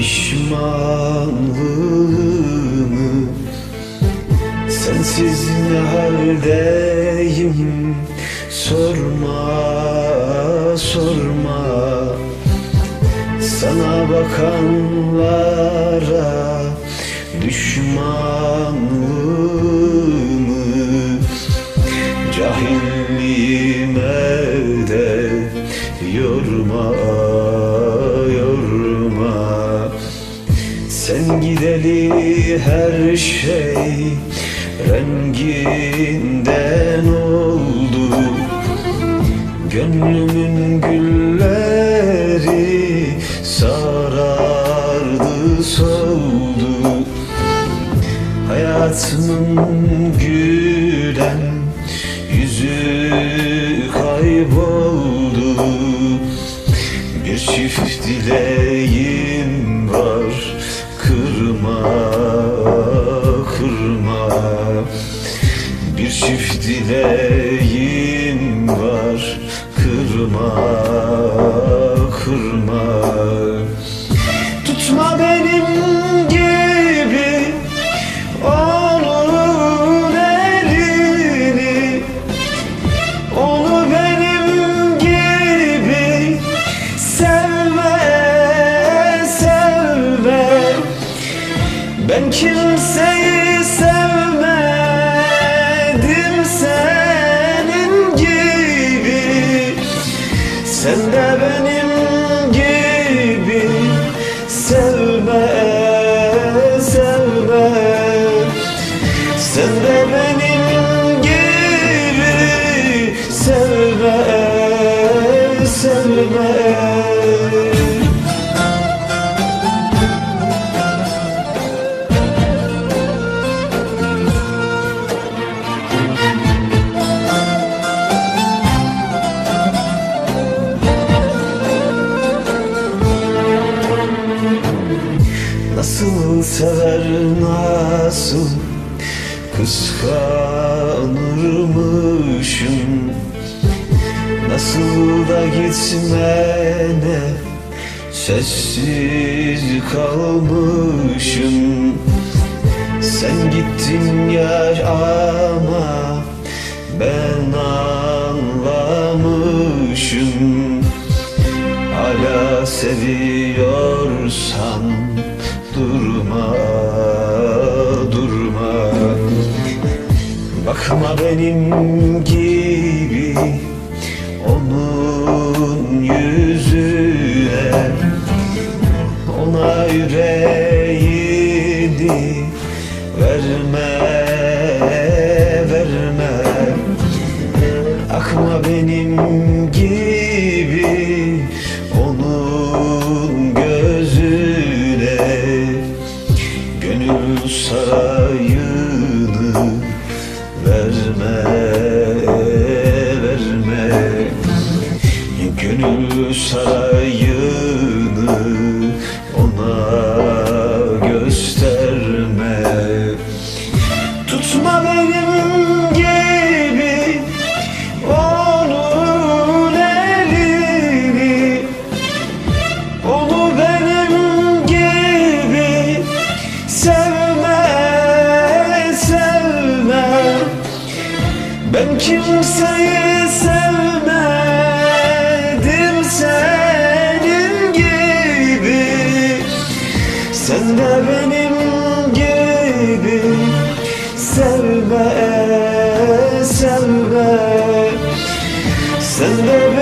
pişmanlığımı Sensiz ne haldeyim? Sorma, sorma. Sana bakanlara düşman Sen gideli her şey renginden oldu. Gönlümün gülleri sarardı soldu. Hayatımın gülen yüzü kayboldu. Bir çift dileğim dileğim var Kırma, kırma. Tutma benim gibi onun elini Onu benim gibi sevme, sevme. Ben kimseyi Sen de benim gibi sevme, sevme Nasıl sever nasıl kıskanırmışım. Nasıl da gitmene sessiz kalmışım. Sen gittin ya ama ben anlamışım Hala seviyorsan Bakma benim gibi onun yüzüne Ona yüreğini verme verme. Akma benim gibi onun gözüne Gönül sarayını verme verme. Gönül sarayını Ben kimseyi sevmedim senin gibi. Sen de benim gibi. Sevme, sevme. Sen de